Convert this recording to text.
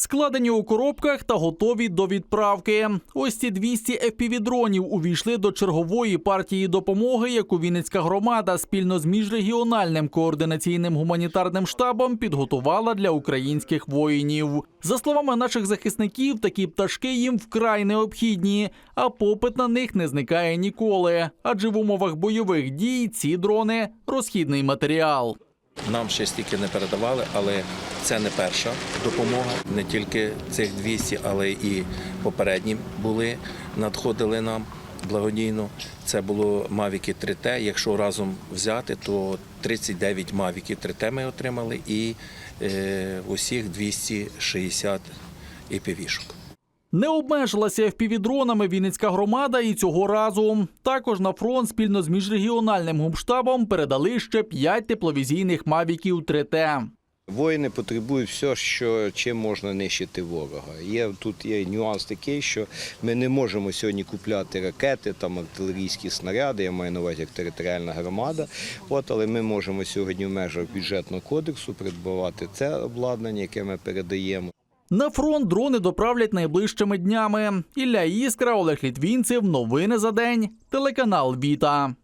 Складені у коробках та готові до відправки. Ось ці 200 FPV-дронів увійшли до чергової партії допомоги, яку Вінницька громада спільно з міжрегіональним координаційним гуманітарним штабом підготувала для українських воїнів. За словами наших захисників, такі пташки їм вкрай необхідні, а попит на них не зникає ніколи. Адже в умовах бойових дій ці дрони розхідний матеріал. Нам ще стільки не передавали, але це не перша допомога. Не тільки цих 200, але і попередні були, надходили нам благодійно. Це було Mavic 3T. Якщо разом взяти, то 39 Mavic 3T ми отримали і е, усіх 260 іпівішок. Не обмежилася FPV-дронами Вінницька громада і цього разу. Також на фронт спільно з міжрегіональним гумштабом передали ще 5 тепловізійних мавіків 3T. Воїни потребують все, що чим можна нищити ворога. Є тут є нюанс такий, що ми не можемо сьогодні купляти ракети, там артилерійські снаряди. Я маю на увазі як територіальна громада. От, але ми можемо сьогодні в межах бюджетного кодексу придбавати це обладнання, яке ми передаємо. На фронт дрони доправлять найближчими днями. Ілля Іскра, Олег Літвінцев. Новини за день. Телеканал Віта.